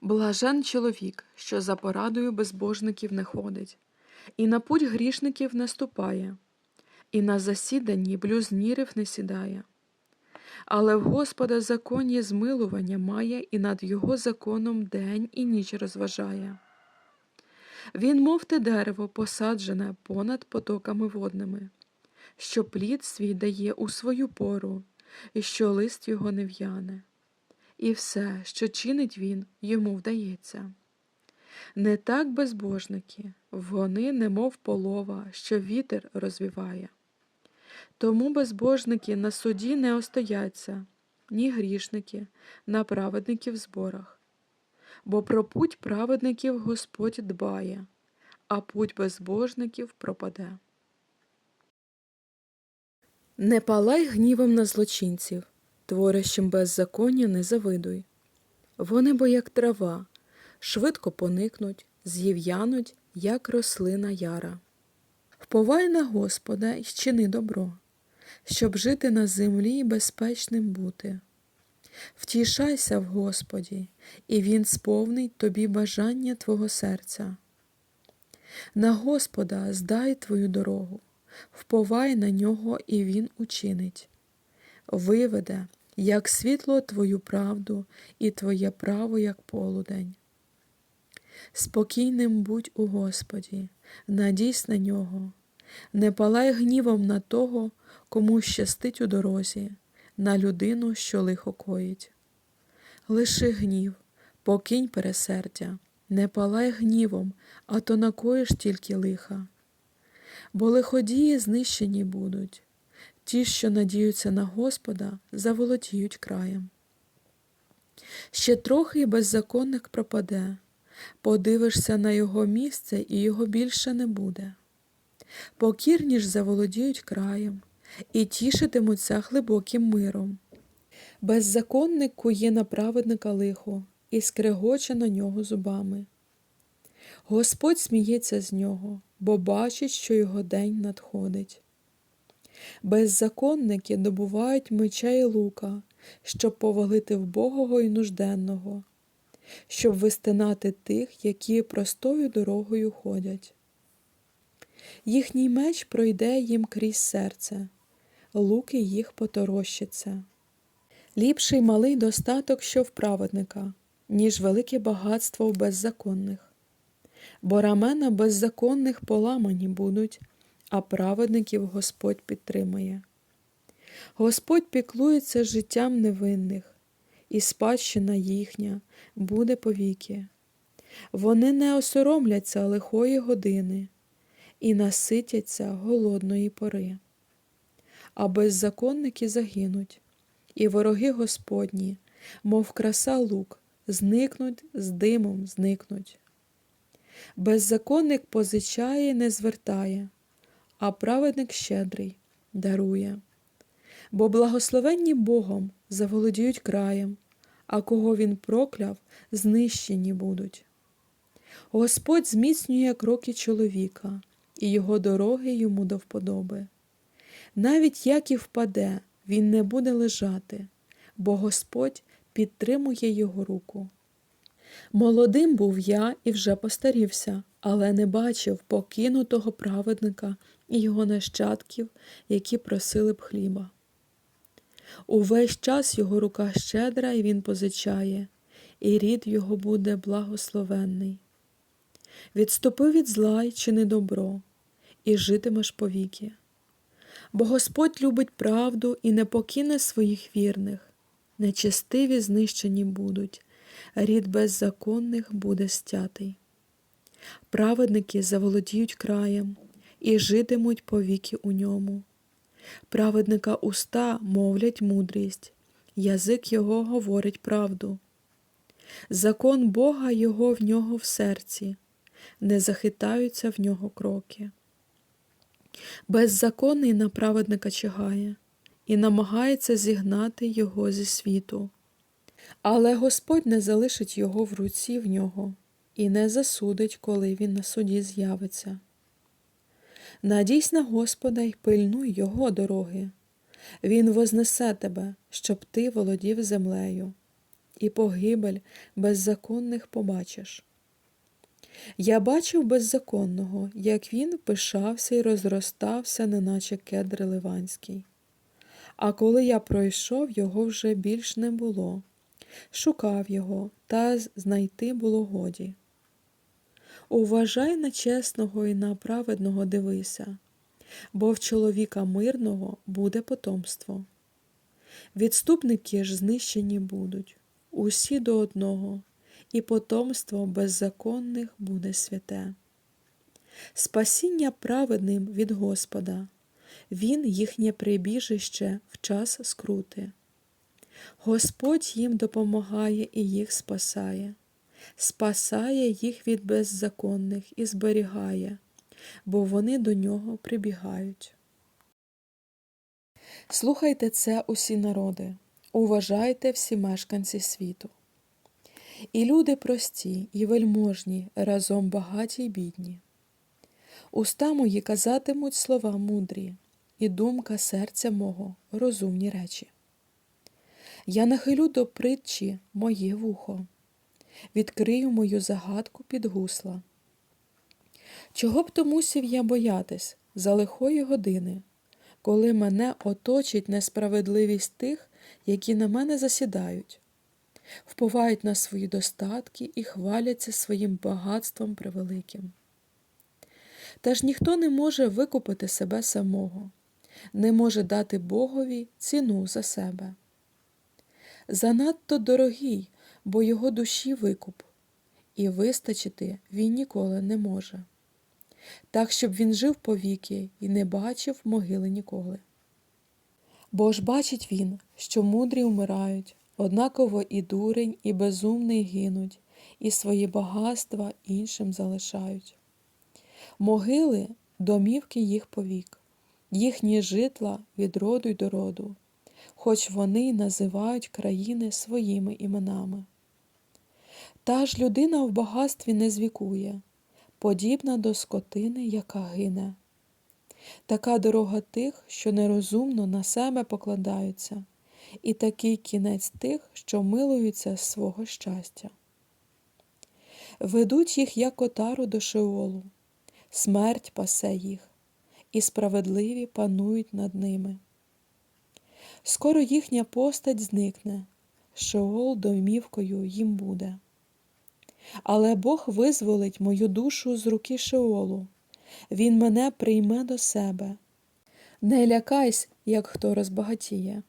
Блажен чоловік, що за порадою безбожників не ходить, і на путь грішників не ступає, і на засіданні блюзнірів не сідає. Але в Господа законі змилування має, і над його законом день і ніч розважає. Він, мов те дерево, посаджене понад потоками водними, що плід свій дає у свою пору, і що лист його не в'яне. І все, що чинить він, йому вдається. Не так безбожники, вони, немов полова, що вітер розвіває. Тому безбожники на суді не остояться, ні грішники на праведників зборах. Бо про путь праведників Господь дбає, а путь безбожників пропаде. Не палай гнівом на злочинців, творящим беззаконня не завидуй. Вони бо як трава, швидко поникнуть, з'їв'януть, як рослина яра. Вповай на Господа і чини добро, щоб жити на землі і безпечним бути. Втішайся в Господі, і Він сповнить тобі бажання твого серця. На Господа здай твою дорогу, вповай на нього, і Він учинить. Виведе, як світло твою правду, і твоє право, як полудень. Спокійним будь у Господі, надійсь на нього, не палай гнівом на того, кому щастить у дорозі, на людину, що лихо коїть. Лиши гнів, покинь пересердя, не палай гнівом, а то накоїш тільки лиха. Бо лиходії знищені будуть, ті, що надіються на Господа, заволодіють краєм. Ще трохи і беззаконник пропаде, подивишся на його місце, і його більше не буде. Покірні ж заволодіють краєм і тішитимуться глибоким миром. Беззаконник кує на праведника лихо і скрегоче на нього зубами. Господь сміється з нього, бо бачить, що його день надходить. Беззаконники добувають меча і лука, щоб повалити вбогого і нужденного, щоб вистинати тих, які простою дорогою ходять. Їхній меч пройде їм крізь серце, луки їх поторощаться. Ліпший малий достаток, що в праведника, ніж велике багатство в беззаконних. Бо рамена беззаконних поламані будуть, а праведників Господь підтримує. Господь піклується життям невинних, і спадщина їхня буде повіки. Вони не осоромляться лихої години і наситяться голодної пори. А беззаконники загинуть, і вороги Господні, мов краса лук, зникнуть з димом зникнуть. Беззаконник позичає, не звертає, а праведник щедрий дарує. Бо благословенні Богом заволодіють краєм, а кого він прокляв, знищені будуть. Господь зміцнює кроки чоловіка, і його дороги йому до вподоби. Навіть як і впаде, він не буде лежати, бо Господь підтримує його руку. Молодим був я і вже постарівся, але не бачив покинутого праведника і його нащадків, які просили б хліба. Увесь час його рука щедра, і він позичає, і рід його буде благословенний. Відступи від зла й чини добро, і житимеш повіки. Бо Господь любить правду і не покине своїх вірних, нечестиві знищені будуть, рід беззаконних буде стятий. Праведники заволодіють краєм і житимуть повіки у ньому. Праведника уста мовлять мудрість, язик його говорить правду. Закон Бога його в нього в серці, не захитаються в нього кроки. Беззаконний на праведника чигає і намагається зігнати його зі світу. Але Господь не залишить його в руці в нього і не засудить, коли він на суді з'явиться. Надійсь на Господа й пильнуй Його дороги. Він вознесе тебе, щоб ти володів землею. і погибель беззаконних побачиш. Я бачив беззаконного, як він пишався і розростався, неначе кедр ливанський. А коли я пройшов, його вже більш не було. Шукав його, та знайти було годі. Уважай на чесного і на праведного дивися, бо в чоловіка мирного буде потомство. Відступники ж знищені будуть, усі до одного, і потомство беззаконних буде святе. Спасіння праведним від Господа, Він їхнє прибіжище в час скрути. Господь їм допомагає і їх спасає, спасає їх від беззаконних і зберігає, бо вони до нього прибігають. Слухайте це усі народи, уважайте всі мешканці світу. І люди прості, і вельможні, разом багаті й бідні. Уста мої казатимуть слова мудрі, і думка серця мого розумні речі. Я нахилю до притчі моє вухо, відкрию мою загадку під гусла. Чого б то мусів я боятись за лихої години, коли мене оточить несправедливість тих, які на мене засідають, вповають на свої достатки і хваляться своїм багатством превеликим. Та ж ніхто не може викупити себе самого, не може дати Богові ціну за себе. Занадто дорогий, бо його душі викуп, і вистачити він ніколи не може, так, щоб він жив повіки і не бачив могили ніколи. Бо ж бачить він, що мудрі вмирають, однаково і дурень, і безумний гинуть, і свої багатства іншим залишають. Могили домівки їх повік, їхні житла від роду й до роду, хоч вони й називають країни своїми іменами. Та ж людина в багатстві не звікує, подібна до скотини, яка гине. Така дорога тих, що нерозумно на себе покладаються, і такий кінець тих, що милуються з свого щастя. Ведуть їх, як отару до Шеолу, смерть пасе їх, і справедливі панують над ними. Скоро їхня постать зникне, Шеол домівкою їм буде. Але Бог визволить мою душу з руки Шеолу, Він мене прийме до себе. Не лякайсь, як хто розбагатіє,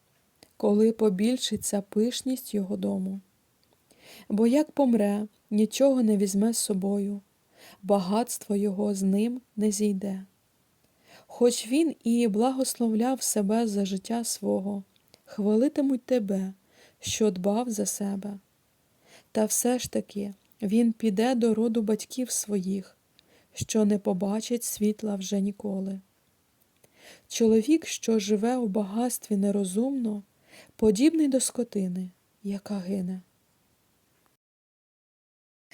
коли побільшиться пишність його дому. Бо як помре, нічого не візьме з собою, багатство його з ним не зійде. Хоч він і благословляв себе за життя свого, хвалитимуть тебе, що дбав за себе. Та все ж таки він піде до роду батьків своїх, що не побачить світла вже ніколи. Чоловік, що живе у багатстві нерозумно, подібний до скотини, яка гине.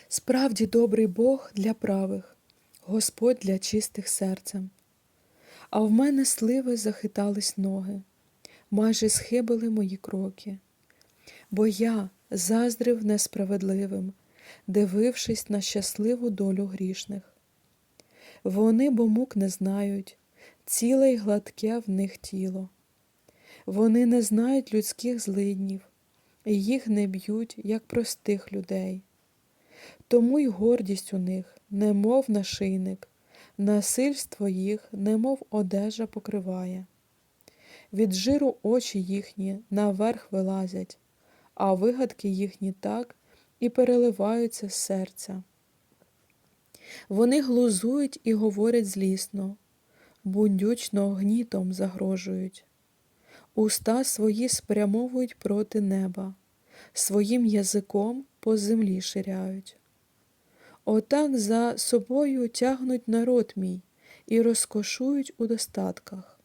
Справді добрий Бог для правих, Господь для чистих серцем. А в мене сливи захитались ноги, майже схибили мої кроки, бо я заздрив несправедливим, дивившись на щасливу долю грішних. Вони бо мук не знають, ціле й гладке в них тіло. Вони не знають людських злиднів, і їх не б'ють, як простих людей. Тому й гордість у них, немов нашийник, насильство їх, немов одежа покриває. Від жиру очі їхні наверх вилазять, а вигадки їхні так і переливаються з серця. Вони глузують і говорять злісно, бундючно гнітом загрожують. Уста свої спрямовують проти неба, своїм язиком по землі ширяють. Отак за собою тягнуть народ мій і розкошують у достатках,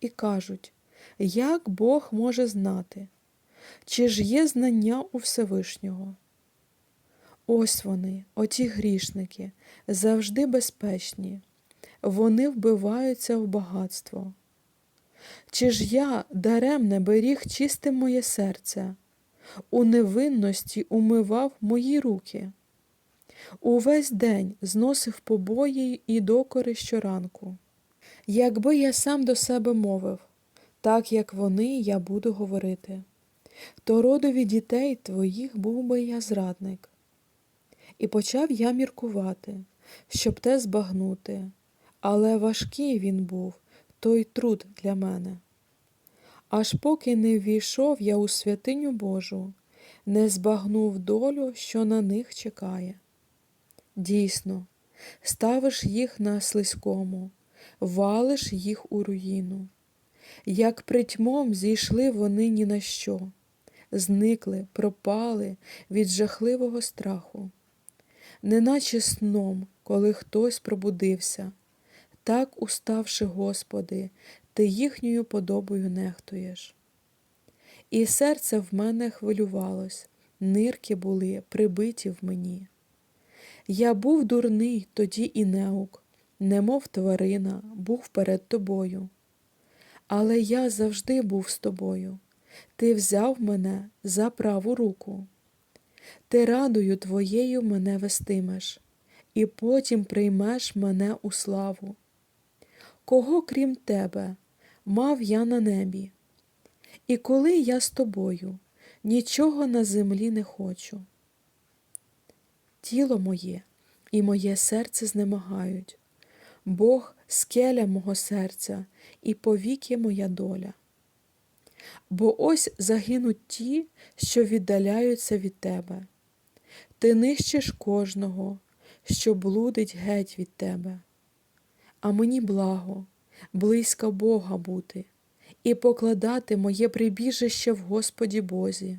і кажуть, як Бог може знати, чи ж є знання у Всевишнього? Ось вони, оті грішники, завжди безпечні, вони вбиваються в багатство. Чи ж я даремне беріг чисте моє серце, у невинності умивав мої руки. Увесь день зносив побої і докори щоранку. Якби я сам до себе мовив, так як вони я буду говорити, то родові дітей твоїх був би я зрадник. І почав я міркувати, щоб те збагнути, але важкий він був той труд для мене. Аж поки не ввійшов я у святиню Божу, не збагнув долю, що на них чекає. Дійсно, ставиш їх на слизькому, валиш їх у руїну. Як притьмом зійшли вони ні на що, зникли, пропали від жахливого страху, неначе сном, коли хтось пробудився, так, уставши, Господи, ти їхньою подобою нехтуєш. І серце в мене хвилювалось, нирки були прибиті в мені. Я був дурний тоді і неук, немов тварина, був перед тобою. Але я завжди був з тобою. Ти взяв мене за праву руку. Ти радою твоєю мене вестимеш, і потім приймеш мене у славу. Кого, крім тебе, мав я на небі? І коли я з тобою, нічого на землі не хочу. Тіло моє і моє серце знемагають, Бог скеля мого серця і повіки моя доля. Бо ось загинуть ті, що віддаляються від тебе. Ти нищиш кожного, що блудить геть від тебе. А мені благо, близько Бога бути і покладати моє прибіжище в Господі Бозі,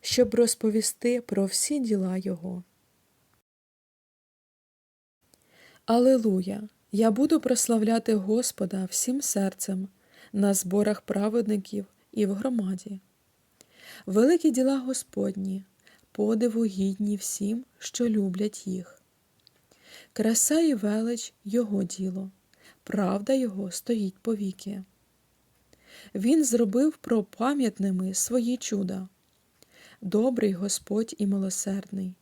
щоб розповісти про всі діла Його. Алилуя! Я буду прославляти Господа всім серцем на зборах праведників і в громаді. Великі діла Господні, подиву гідні всім, що люблять їх. Краса і велич Його діло, правда Його стоїть повіки. Він зробив пропам'ятними свої чуда. Добрий Господь і милосердний.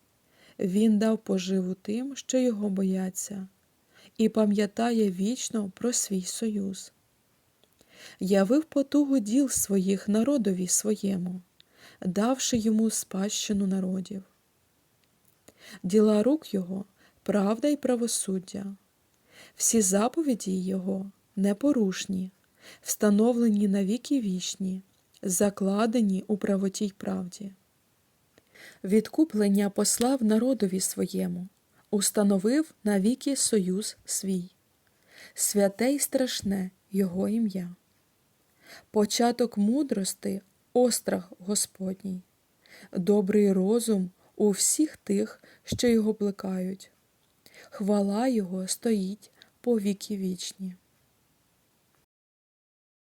Він дав поживу тим, що його бояться, і пам'ятає вічно про свій союз. Явив потугу діл своїх народові своєму, давши йому спадщину народів. Діла рук його правда й правосуддя, всі заповіді його непорушні, встановлені на віки вічні, закладені у правоті й правді. Відкуплення послав народові своєму, установив навіки союз свій, святе й страшне Його ім'я. Початок мудрости острах Господній, добрий розум у всіх тих, що його плекають. Хвала Його стоїть по віки вічні.